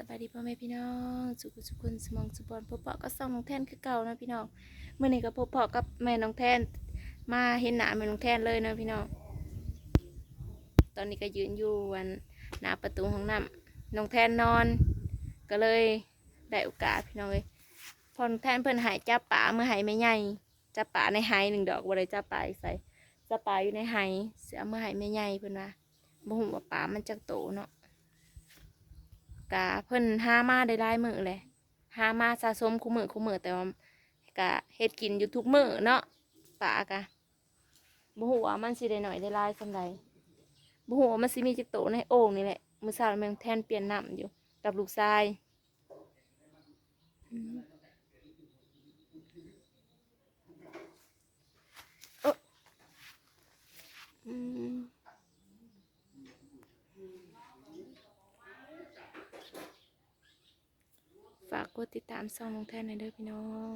สบายดีพ่อแม่พี่น้องสุขุสุขุนสมองสุบอนพบปะก็ส่องน้องแทนคือเก่านะพี่น้องเมื่อนี้ก็พบปะกับแม่น้องแทน มาเห็นหน้าแม่น้องแทนเลยนะพี่น้องตอนนี้ก็ยืนอยู่วันหน้าประตูห้องน้ำน้องแทนนอน ก็เลยได้โอกาสพี่น้องเลยพอน้องแทนเพิ่นหายจับป่าเมื่อหายไม่ใหญ่จับป่าในหายหนึ่งดอกบ่ได้จับป่าใส่จับป่าอยู่ในหายเสียเมื่อหายไม่ใหญ่เพิ่นว่าบ่ฮู้ว่าป่ามันจักโตเนาะ กะเพิ่นหามาได้หลายมื้อเลยหามาสะสมคู่มื้อคู่มื้อแต่ว่ากะเฮ็ดกินอยู่ทุกมื้อเนาะปลากะบ่ฮู้ว่ามันสิได้หน่อยได้หลายส่ำใดบ่ฮู้ว่ามันสิมีจักโตในโอ่งนี่แหละมื้อเช้าแม่งแทนเปลี่ยนน้ำอยู่กับลูกชายเอออืม กดติดตามช่องน้องแทนในเด้อพี่น้อง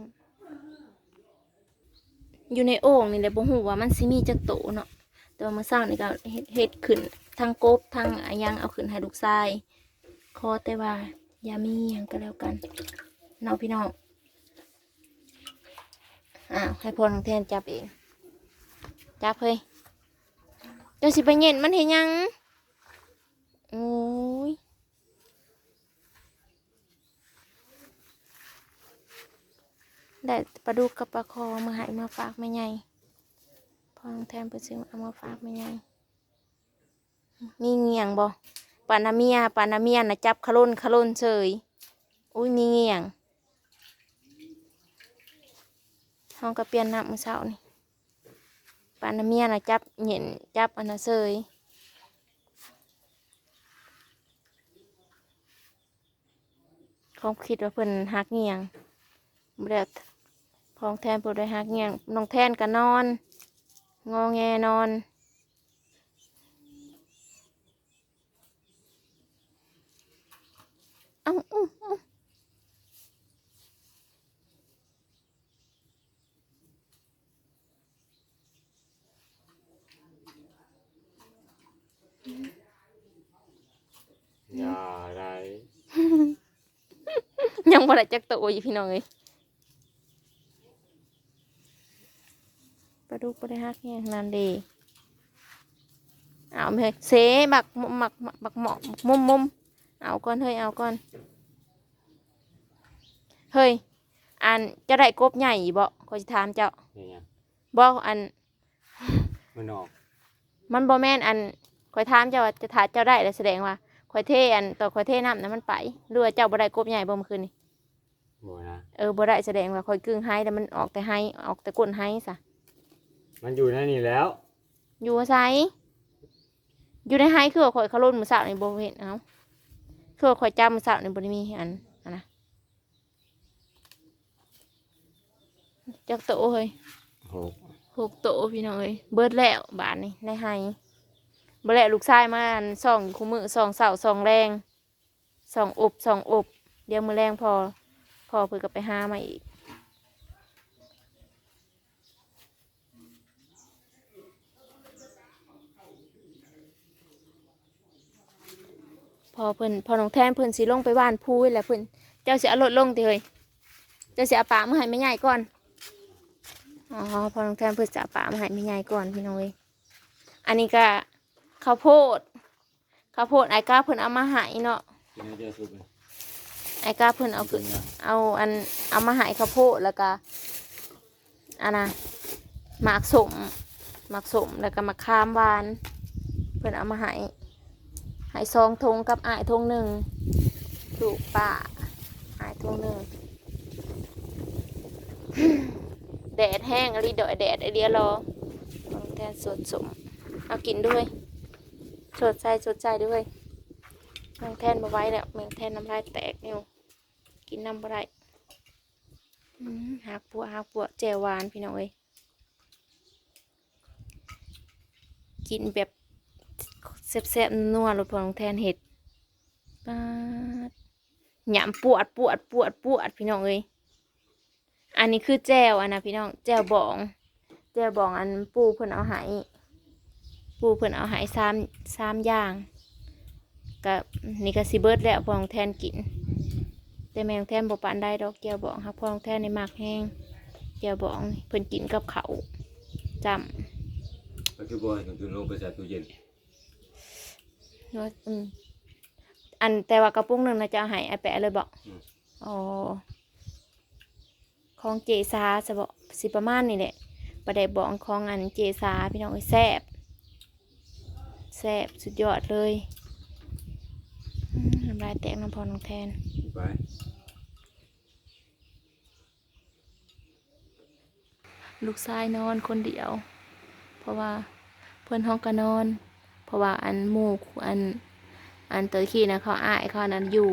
อยู่ในโอ่งนี่แหละบ่ฮู้ว่ามันสิมีจักโตเนาะแต่ว่ามื่อเช้านี่ก็เฮ็ดเฮ็ดขึ้นทั้งกบทั้งอะยังเอาขึ้นให้ลูกชายขอแต่ว่าอย่ามีหยังก็แล้วกันเนาะพี่น้องอ้าวให้พ่อน้องแทนจับเองจับเฮ้ยเจ้าสิไปเย็นมันเห็นยัง โอ้ย ได้ปลาดุกกับปลาคอมาหายมาฝากไม่ใหญ่พองแทนไปซื้อเอามาฝากไม่ใหญ่มีเงียงบ่ปานาเมียปานาเมียนะจับขลุ่นขลุ่นเฉยอุ้ยมีเงียงห้องก็เปลี่ยนน้ำมือเช้านี่ปานาเมียนะจับเหย็นจับอันนะเฉยเขาคิดว่าเพิ่นหักเงียงเบ่ได้พองแทนปวดได้หักเงี้ยงน้องแทนก็นอน งอแงนอน เอ้าอื้ออื้อ嗯อย่าไรยังบ่ได้จักตัวอยู่พี่น้องเอ้ย ลาดุกบ่ได้หักเงี้ยงนั่นเดีเอาไปเสบักหมักหมักบักหมอกมุมมุมเอาก่อนเฮ้ยเอาก่อนเฮ้ยอันจะได้กบใหญ่บ่ขอยสิถามเจ้านี่ไงบ่อันมันออกมันบ่แม่นอันข่อยถามเจ้าว่าจะถาเจ้าได้แล้วแสดงว่าข่อยเทอันต่อข่อยเทน้ำนั้นมันไปหรือว่าเจ้าบ่ได้กบใหญ่บ่เมื่อคืนนี่บ่นะเออบ่ได้แสดงว่าข่อยกึ่งให้แต่มันออกแต่ให้ออกแต่ก้นให้ซะ มันอยู่ในนี่แล้วอยู่ไสอยู่ในให้คือว่าข่อยเขาล้นมื้อเช้านี่บ่เห็นเอ้าคือว่าข่อยจำมื้อเช้านี่บ่ได้มีอันอันนะจักโตเฮ้ยหกหกโตพี่น้องเอ้ยเบิดแล้วบาทนี่ในให้บ่แล้วลูกชายมาอันส่องอยู่คู่มือส่องเสาส่องแรงส่องอบส่องอบ เดี๋ยวมื้อแรงพอพอเพิ่นก็ไปหามาอีก พอเพิ่นพอน้องแทนเพิ่นสิลงไปบ้านพูยแหล้วเพิ่นเจ้าสิเอารถลงติเฮ้ยเจ้าสิเอาปลามาให้แม่ใหญ่ก่อนอ๋อพอน้องแทนเพิ่นจะเอาปลามาให้แม่ใหญ่ก่อนพี่น้องเอ้ยอันนี้ก็ข้าวโพดข้าวโพดไอ้ก้าเพิ่นเอามาให้เนาะกินให้เจอสุกเลยไอ้ก้าเพิ่นเอาขึ้นเอาอันเอามาให้ข้าวโพดแล้วก็อันน่ะหมากสมหมากสมแล้วก็มะขามหวาน เพิ่นเอามาให้ ให้ซองทงกับอ้ายทงหนึ่งถูกป่าอ้ายทงหนึ่งแดดแห้งอะไรดอยแดดไอเดียรอลองแทนสดสมเอากินด้วยสดใจสดใจด้วยลองแทนมาไว้แล้วแมงแทนน้ำลายแตกอยู่กินน้ำอะไรหักปัวหักปัวแจวหวานพี่น้องเอ้ยกินแบบ แซ่บๆนัวรสพองแทนเห็ดปาดหยำปวดปวดปวดปวดพี่น้องเอ้ยอันนี้คือแจวอันนะพี่น้องแจวบอง แจวบองอันปูเพิ่นเอาหายปูเพิ่นเอาหายสามสามอย่างกับนี่ก็สิเบิดแล้วพอน้องแทนกิน แต่แม่น้องแทนบ่ปานได้ดอกเจียวบองครับพองแทนในหมากแห้งเจียวบองเพิ่นกินกับเขาจำก็คือบอยองลงไปใส่ตู้เย็น นาะอืมอันแต่ว่ากระปุกหนึ่งนะจะเอาให้ไอแปะเลยบอกอ๋อของเจซาสะบอกสิประมาณนี่แหละประเดี๋ยวบอกของอันเจซาพี่น้องเอ้ยแซ่บแซ่บสุดยอดเลยอืมน้ำลายแตกน้ำพอน้องแทน ไปลูกชายนอนคนเดียว เพราะว่าเพื่อนห้องก็นอนเพ ราะว่าอันมูกอันอันเตอร์ขี้นะเขาอายเขานั้นอยู่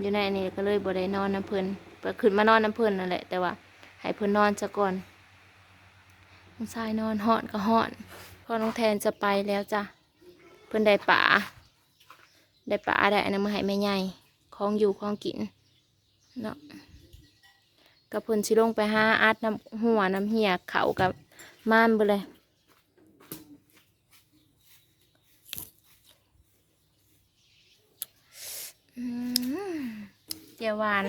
อยู่ในนี่ก็เลยบ่ได้นอนน้ำเพิ่นเปิดขึ้นมานอนน้ำเพิ่นนั่นแหละ แต่ว่าให้เพิ่นนอนซะก่อนลูกชายนอนห่อนก็ห่อนพอน้องแทนจะไปแล้วจ้ะเพิ่นได้ป่าได้ป่าได้อันนั้นมาให้แม่ใหญ่ของอยู่ของกินเนาะกับเพิ่นสิลงไปหาอัดน้ำหัวน้ำเหียเขากับม่านไปเลยอืม เจียวหวาน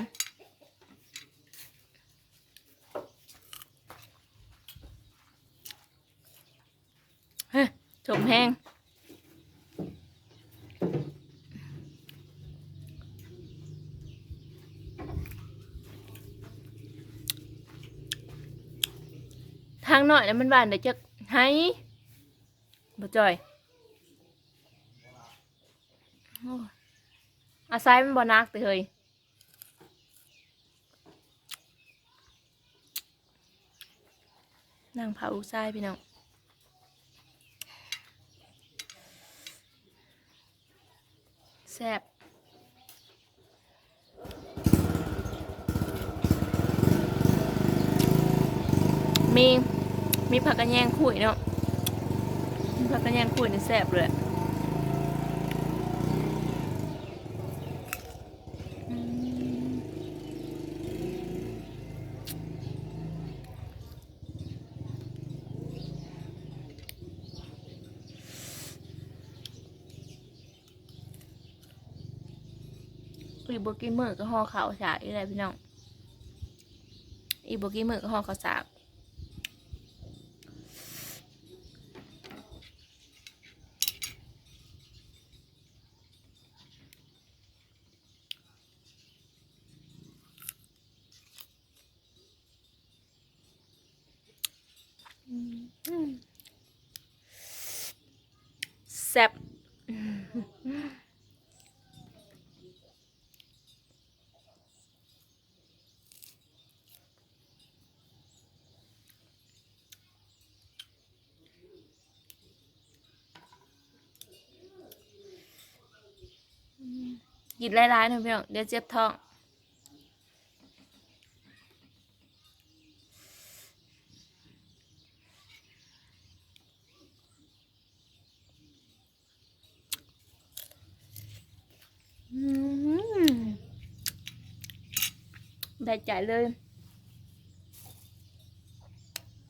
เฮ้ยจมแห้งทางหน่อยแล้วมันบานเดี๋ยวจะให้บ่จ่อยโอาศัยมันบ่นักแต่เฮยนางเผาลูกชายพี่น้องแซ่บมี มีผักกระแยงขุยเนาะผักกระแยงขุยนี่แซ่บเลย อีบกินมือก็ห่อข้าวสากอีไรพี่น้องอีบกินมือก็ห่อข้าวสากแซ่บ กินหลายๆหน่อยพี่น้องเดี๋ยวเจ็บท้องได้ใจเลย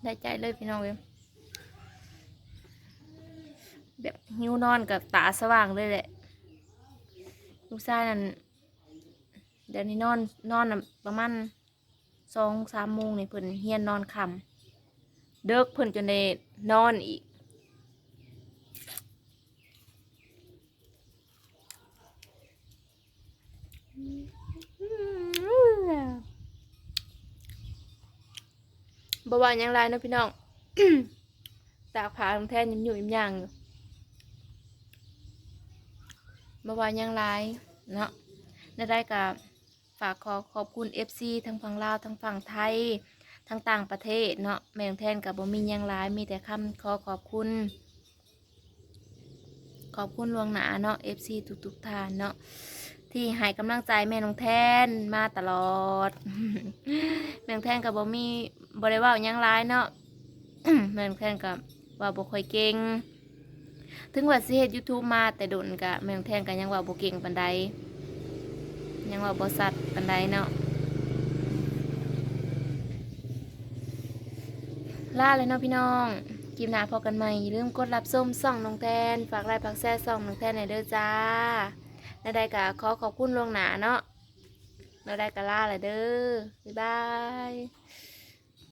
ได้ใจเลยพี่น้องเว้ยแบบหิวนอนกับตาสว่างเลยแหละ ลูกชายนั่นเดี๋ยวนี้นอนนอนน่ะประมาณสองสามโมงนี่เพิ่นเฮียนนอนคำเดิกเพิ่นจนได้นอนอีกบว่ายังไรนะพี่น้อง ตากผาของแทนยิ้มอยู่ยิ้มย่างอยู่ บว่ายังไรเนาะได้กับฝากขอขอบคุณ FC ทั้งฝั่งลาวทั้งฝั่งไทยทั้งต่างประเทศเนาะแม่งแทนกับบ่มียังไรมีแต่คำขอขอบคุณ ขอบคุณลวงหนาเนาะ FC ทุกๆท่านเนาะที่ให้กำลังใจแม่น้องแทนมาตลอด แม่น้องแทนกับบ่มีบ่ได้ว่ายังร้ายเนาะ แม่น้องแทนกับว่าบ่ค่อยเก่ง ถึงว่าสิเฮ็ด YouTube มาแต่โดนกะแม่งแทนก็ยังว่าบ่เก่งปานใดยังว่าบ่สัตว์ปานใดเนาะลาเลยเนาะพี่น้องคคลิปหน้าพอกันใหม่อย่าลืมกดรับส้มส่องน้องแทน ฝากไลค์ฝากแซ่ส่องน้องแทนในอยเด้อจ้าแล้วได้กะขอขอบคุณลวงหนาเนาะแล้วได้กะล่าเลยเด้อบ๊ายบาย